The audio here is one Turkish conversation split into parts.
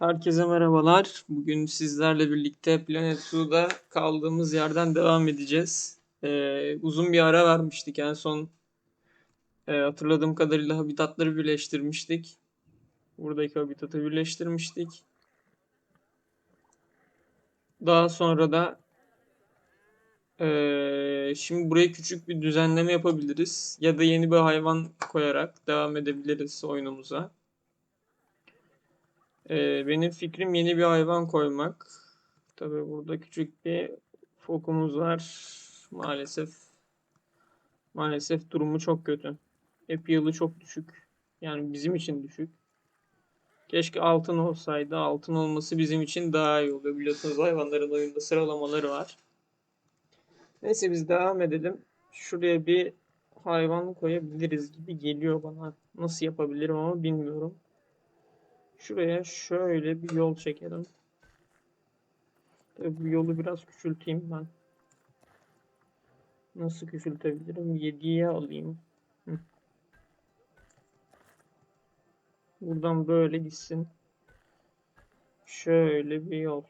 Herkese merhabalar. Bugün sizlerle birlikte Planet Zoo'da kaldığımız yerden devam edeceğiz. Ee, uzun bir ara vermiştik. En son e, hatırladığım kadarıyla habitatları birleştirmiştik. Buradaki habitatı birleştirmiştik. Daha sonra da e, şimdi buraya küçük bir düzenleme yapabiliriz. Ya da yeni bir hayvan koyarak devam edebiliriz oyunumuza. Ee, benim fikrim yeni bir hayvan koymak. Tabii burada küçük bir fokumuz var. Maalesef maalesef durumu çok kötü. Yılı çok düşük. Yani bizim için düşük. Keşke altın olsaydı. Altın olması bizim için daha iyi oluyor. Biliyorsunuz hayvanların oyunda sıralamaları var. Neyse biz devam edelim. Şuraya bir hayvan koyabiliriz gibi geliyor bana. Nasıl yapabilirim ama bilmiyorum. Şuraya şöyle bir yol çekelim. Tabii bu yolu biraz küçülteyim ben. Nasıl küçültebilirim? 7'ye alayım. Hı. Buradan böyle gitsin. Şöyle bir yol.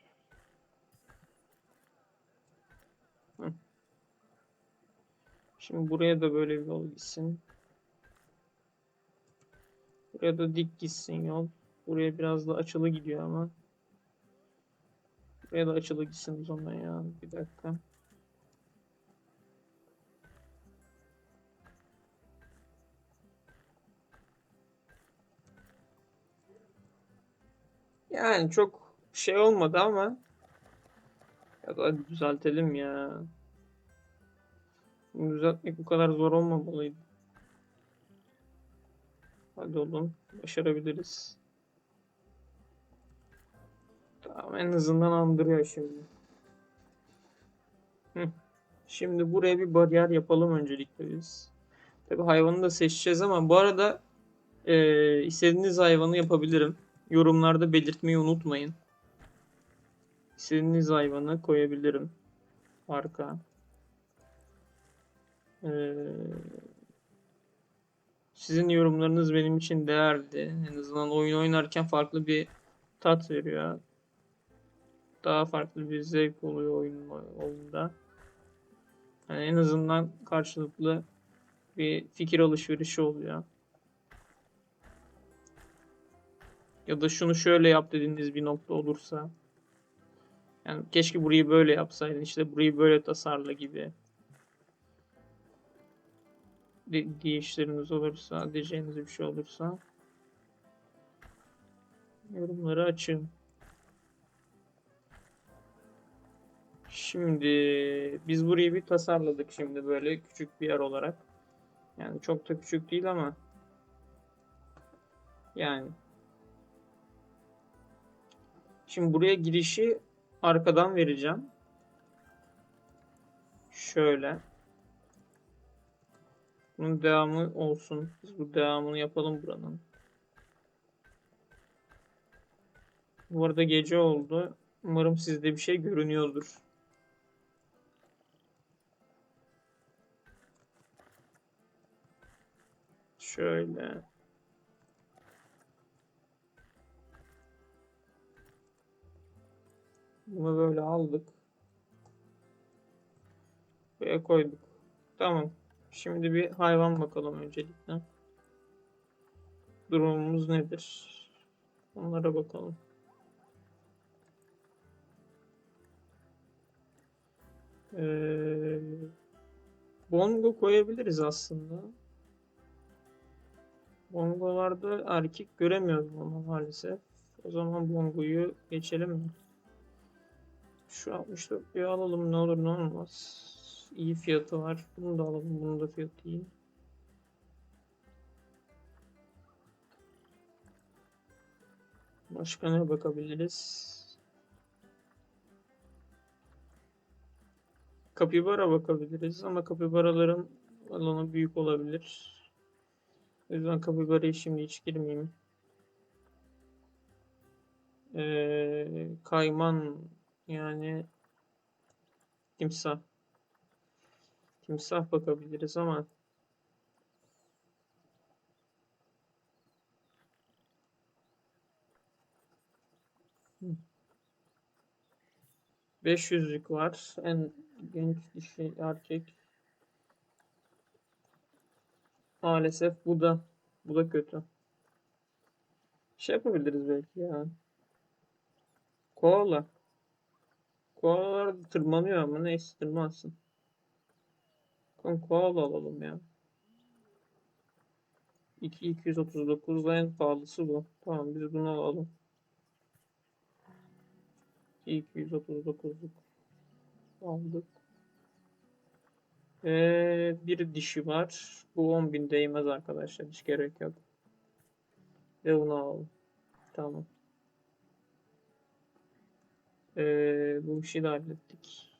Şimdi buraya da böyle bir yol gitsin. Buraya da dik gitsin yol. Buraya biraz da açılı gidiyor ama. Buraya da açılı gitsin o zaman ya. Bir dakika. Yani çok şey olmadı ama ya da düzeltelim ya. Bunu düzeltmek bu kadar zor olmamalıydı. Hadi oğlum başarabiliriz. Tamam en azından andırıyor şimdi. Hı. Şimdi buraya bir bariyer yapalım öncelikle biz. Tabi hayvanı da seçeceğiz ama bu arada e, istediğiniz hayvanı yapabilirim. Yorumlarda belirtmeyi unutmayın. İstediğiniz hayvanı koyabilirim. Arka. Ee, sizin yorumlarınız benim için değerli. En azından oyun oynarken farklı bir tat veriyor daha farklı bir zevk oluyor oyun oyunda. Yani en azından karşılıklı bir fikir alışverişi oluyor. Ya da şunu şöyle yap dediğiniz bir nokta olursa. Yani keşke burayı böyle yapsaydın işte burayı böyle tasarla gibi. De değişleriniz olursa, diyeceğiniz bir şey olursa yorumları açın. Şimdi biz burayı bir tasarladık şimdi böyle küçük bir yer olarak. Yani çok da küçük değil ama yani Şimdi buraya girişi arkadan vereceğim. Şöyle. Bunun devamı olsun. Biz bu devamını yapalım buranın. Bu arada gece oldu. Umarım sizde bir şey görünüyordur. Şöyle. Bunu böyle aldık. Buraya koyduk. Tamam. Şimdi bir hayvan bakalım öncelikle. Durumumuz nedir? Onlara bakalım. Ee, bongo koyabiliriz aslında. Bongolarda erkek göremiyorum ama maalesef. O zaman bongoyu geçelim mi? Şu 64 bir alalım ne olur ne olmaz. İyi fiyatı var. Bunu da alalım. Bunun da fiyatı iyi. Başka ne bakabiliriz? Kapibara bakabiliriz ama kapibaraların alanı büyük olabilir. O yüzden kapibaraya şimdi hiç girmeyeyim. Ee, kayman yani timsah. Timsah bakabiliriz ama 500'lük var. En genç dişi erkek. Maalesef bu da bu da kötü. Şey yapabiliriz belki ya. Koala. Koalalar tırmanıyor ama neyse tırmansın. Kon koala alalım ya. 2239 en pahalısı bu. Tamam biz bunu alalım. 239'luk aldık. Ee, bir dişi var. Bu 10.000 değmez arkadaşlar. Hiç gerek yok. Ve bunu alalım. Tamam. Ee, bu işi de hallettik.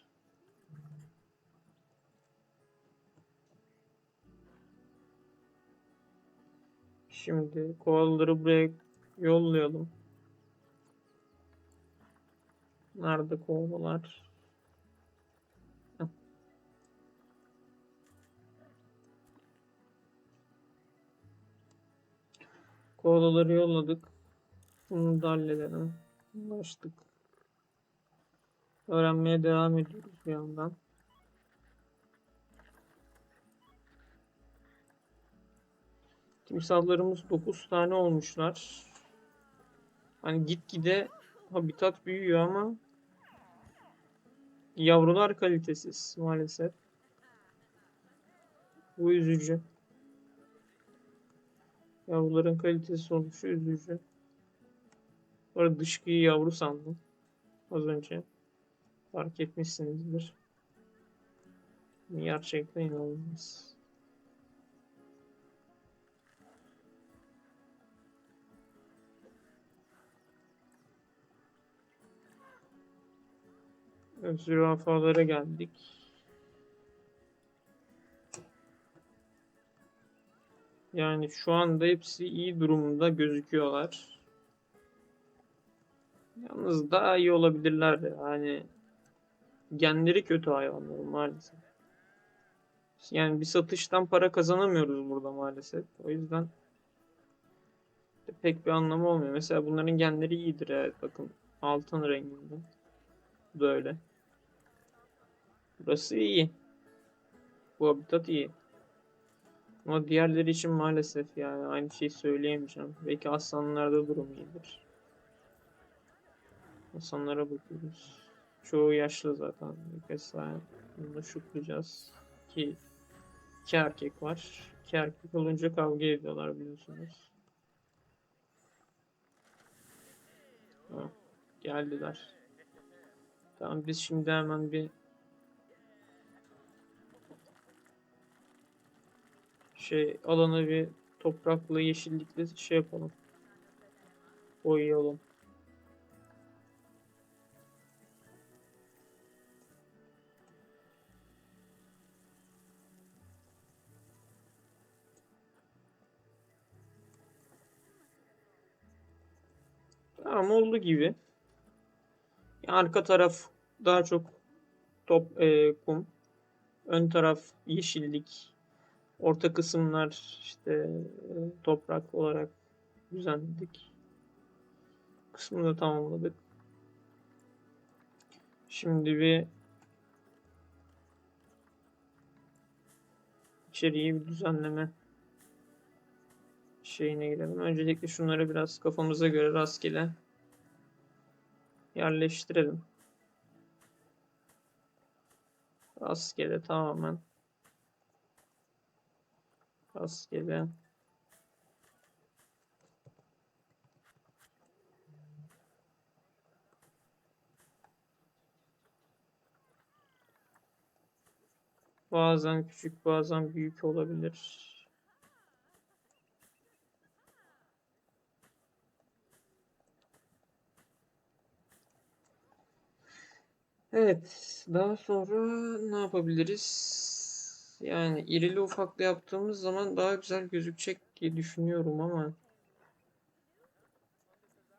Şimdi koalaları buraya yollayalım. Nerede koalalar? Koalaları yolladık. Bunu da halledelim. Anlaştık. Öğrenmeye devam ediyoruz bir yandan. Timsahlarımız 9 tane olmuşlar. Hani gitgide habitat büyüyor ama yavrular kalitesiz maalesef. Bu üzücü. Yavruların kalitesi sonuçta üzücü. Bu arada dışkıyı yavru sandım. Az önce. Fark etmişsinizdir. Gerçekten inanılmaz. Zürafalara geldik. Yani şu anda hepsi iyi durumda gözüküyorlar. Yalnız daha iyi olabilirler. Yani genleri kötü hayvanların maalesef. Yani bir satıştan para kazanamıyoruz burada maalesef. O yüzden pek bir anlamı olmuyor. Mesela bunların genleri iyidir evet bakın. Altın renginde. Böyle. Burası iyi. Bu habitat iyi. Ama diğerleri için maalesef yani aynı şeyi söyleyemeyeceğim. Belki aslanlarda durum iyidir. Aslanlara bakıyoruz. Çoğu yaşlı zaten. Tane bunu da şutlayacağız. Ki iki erkek var. İki erkek olunca kavga ediyorlar biliyorsunuz. Ha, geldiler. Tamam biz şimdi hemen bir şey alanı bir toprakla yeşillikle şey yapalım. Boyayalım. Tamam oldu gibi. Arka taraf daha çok top e, kum. Ön taraf yeşillik. Orta kısımlar işte e, toprak olarak düzenledik. Kısmını da tamamladık. Şimdi bir içeriği bir düzenleme şeyine girelim. Öncelikle şunları biraz kafamıza göre rastgele yerleştirelim. Rastgele tamamen. Rastgele. Bazen küçük bazen büyük olabilir. Evet, daha sonra ne yapabiliriz? Yani irili ufaklı yaptığımız zaman daha güzel gözükecek diye düşünüyorum ama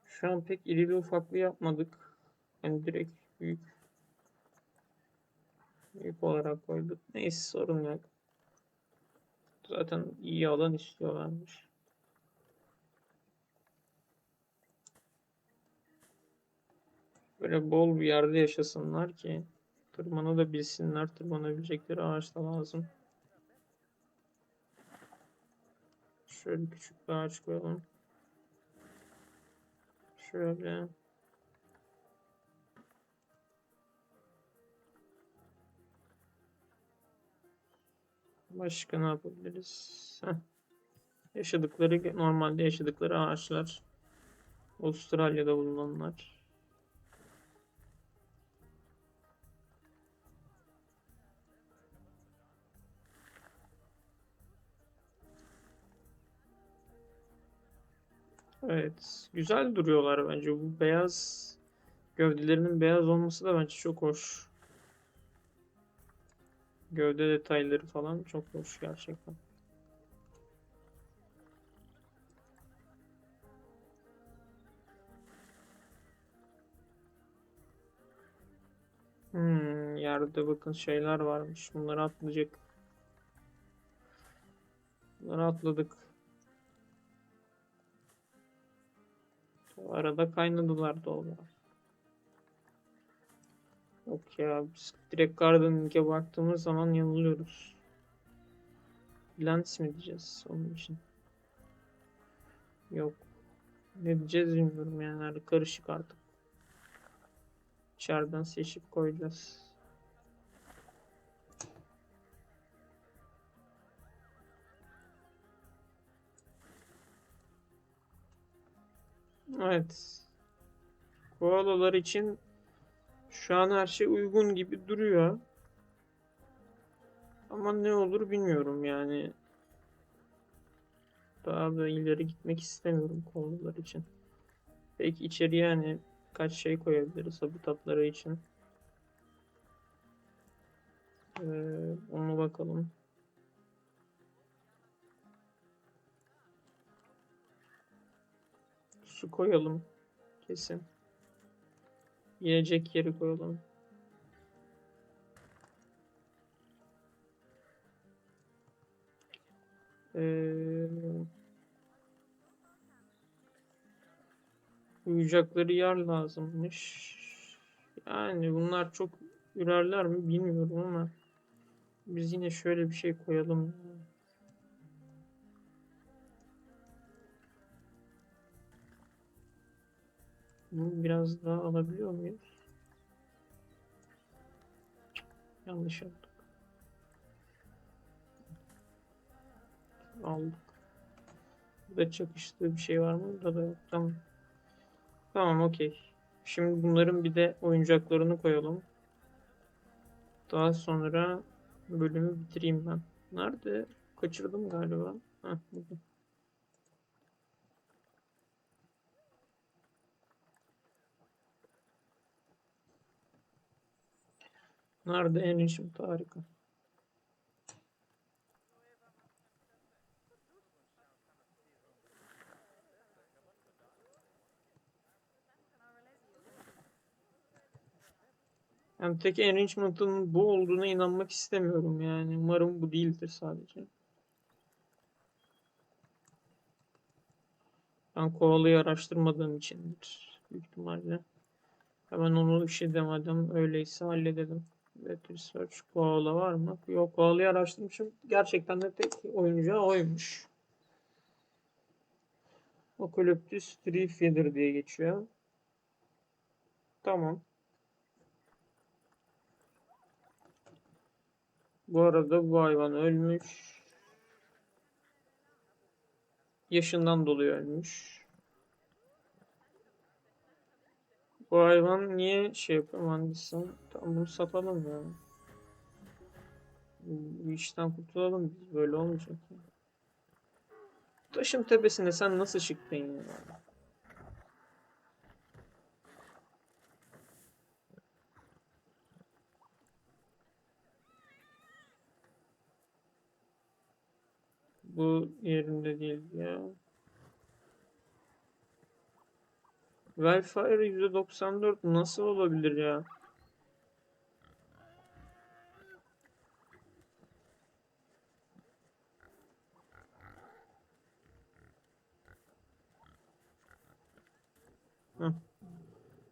şu an pek irili ufaklı yapmadık. Yani direkt büyük büyük olarak koyduk. Neyse sorun yok. Zaten iyi alan istiyorlarmış. Böyle bol bir yerde yaşasınlar ki tırmanı da bilsinler. Tırmanabilecekleri ağaç da lazım. Şöyle küçük bir ağaç koyalım. Şöyle. Başka ne yapabiliriz? Heh. Yaşadıkları, normalde yaşadıkları ağaçlar. Avustralya'da bulunanlar. Evet, güzel duruyorlar bence. Bu beyaz gövdelerinin beyaz olması da bence çok hoş. Gövde detayları falan çok hoş gerçekten. Hmm, yerde bakın şeyler varmış. Bunları atlayacak. Bunları atladık. Arada kaynadılar doğrular. Yok ya biz direkt Gardening'e baktığımız zaman yanılıyoruz. Lens mi diyeceğiz onun için? Yok. Ne diyeceğiz bilmiyorum yani. Karışık artık. İçeriden seçip koyacağız. Evet. Koalalar için şu an her şey uygun gibi duruyor. Ama ne olur bilmiyorum yani. Daha da ileri gitmek istemiyorum konular için. Belki içeriye hani kaç şey koyabiliriz habitatları için. Ee, ona bakalım. Su koyalım kesin. Yiyecek yeri koyalım. Ee, uyuyacakları yer lazımmış. Yani bunlar çok ürerler mi bilmiyorum ama biz yine şöyle bir şey koyalım. Bunu biraz daha alabiliyor muyuz? Yanlış yaptık. Aldık. Burada çakıştığı bir şey var mı? Burada da yok. Tamam. Tamam okey. Şimdi bunların bir de oyuncaklarını koyalım. Daha sonra bölümü bitireyim ben. Nerede? Kaçırdım galiba. Heh, burada. Nerede en işim harika. Yani tek enrichment'ın bu olduğuna inanmak istemiyorum yani. Umarım bu değildir sadece. Ben kovalayı araştırmadığım içindir. Büyük ihtimalle. Hemen onu bir şey demedim. Öyleyse halledelim. Evet, research koala var mı? Yok koalayı araştırmışım. Gerçekten de tek oyuncağı oymuş. Ocalyptus tree feeder diye geçiyor. Tamam. Bu arada bu hayvan ölmüş. Yaşından dolayı ölmüş. Bu hayvan niye şey yapıyor mühendisim? Tamam bunu satalım ya. Bu işten kurtulalım biz böyle olmayacak ya. Taşın tepesinde sen nasıl çıktın ya? Bu yerinde değil ya. Wildfire %94 nasıl olabilir ya? Heh.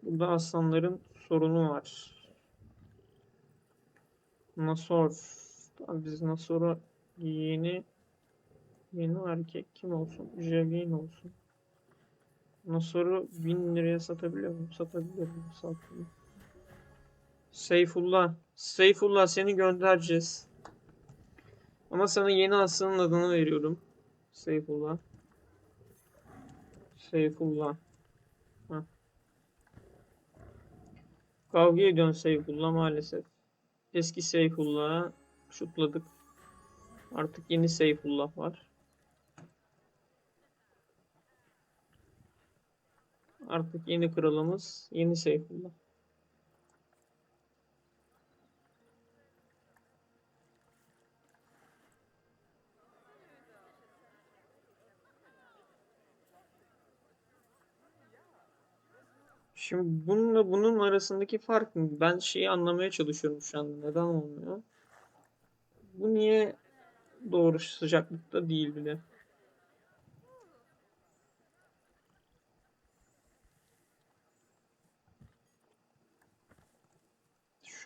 Burada aslanların sorunu var. Nasor. Biz Nasor'a yeni yeni erkek kim olsun? Javelin olsun. Nasor'u 1000 liraya satabiliyor muyum? Satabiliyorum. Satmıyorum. Seyfullah. Seyfullah seni göndereceğiz. Ama sana yeni aslanın adını veriyorum. Seyfullah. Seyfullah. Heh. Kavga ediyorsun Seyfullah maalesef. Eski Seyfullah'ı şutladık. Artık yeni Seyfullah var. Artık yeni kralımız yeni Seyfullah. Şimdi bununla bunun arasındaki fark mı? Ben şeyi anlamaya çalışıyorum şu an. Neden olmuyor? Bu niye doğru sıcaklıkta değil bile?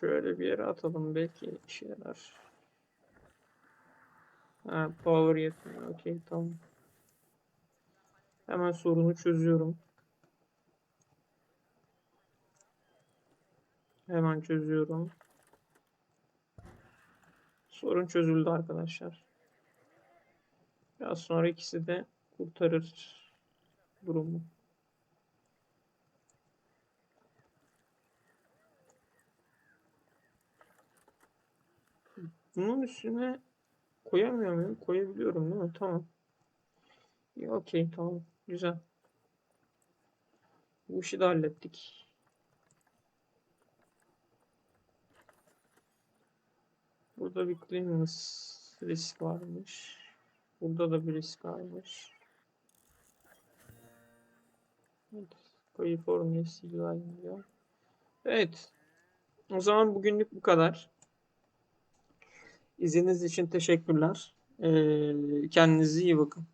Şöyle bir yere atalım belki işe yarar. Ha, power yetmiyor. Okey tamam. Hemen sorunu çözüyorum. Hemen çözüyorum. Sorun çözüldü arkadaşlar. Biraz sonra ikisi de kurtarır durumu. Bunun üstüne koyamıyor muyum? Koyabiliyorum değil mi? Tamam. İyi, okey tamam. Güzel. Bu işi de hallettik. Burada bir cleanliness risk varmış. Burada da bir risk varmış. Evet. California Sea diyor. Evet. O zaman bugünlük bu kadar. İzlediğiniz için teşekkürler. Ee, kendinize iyi bakın.